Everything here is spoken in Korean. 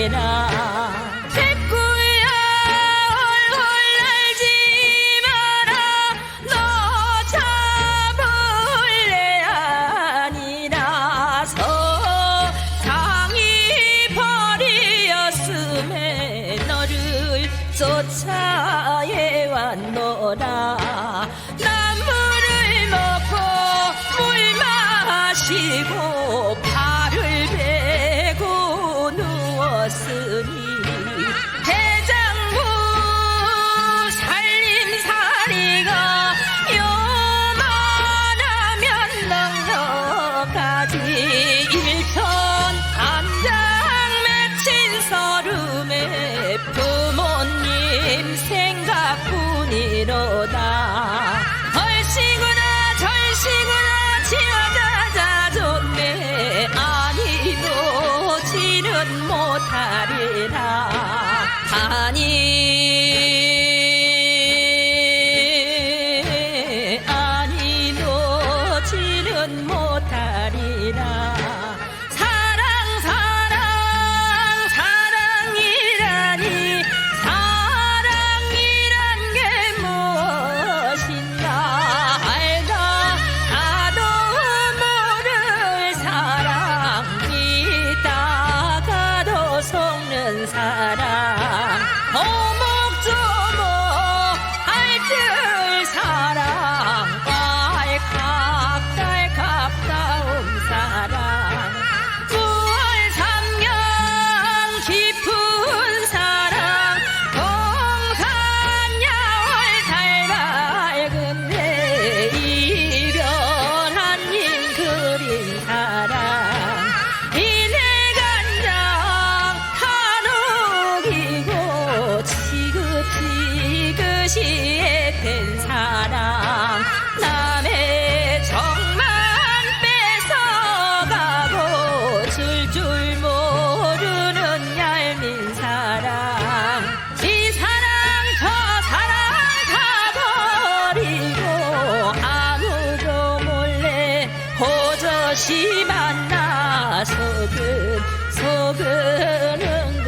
모타리라 백구야 얼굴 날지 마라 너 잡을래 아니라서 상이 버리었음에 너를 쫓아해 왔노라 아니. 아니도 지는 못하리라. 사랑 사랑 사랑이라니. 사랑이란 게 무엇인가? 알다 나도 모를 사랑 믿다가도 속는 사랑 지긋지긋이 된 사랑 남의 정만 뺏어가고 줄 줄 모르는 얄민 사랑 이 사랑 저 사랑 다 버리고 아무도 몰래 호젓이 만나 속은 속은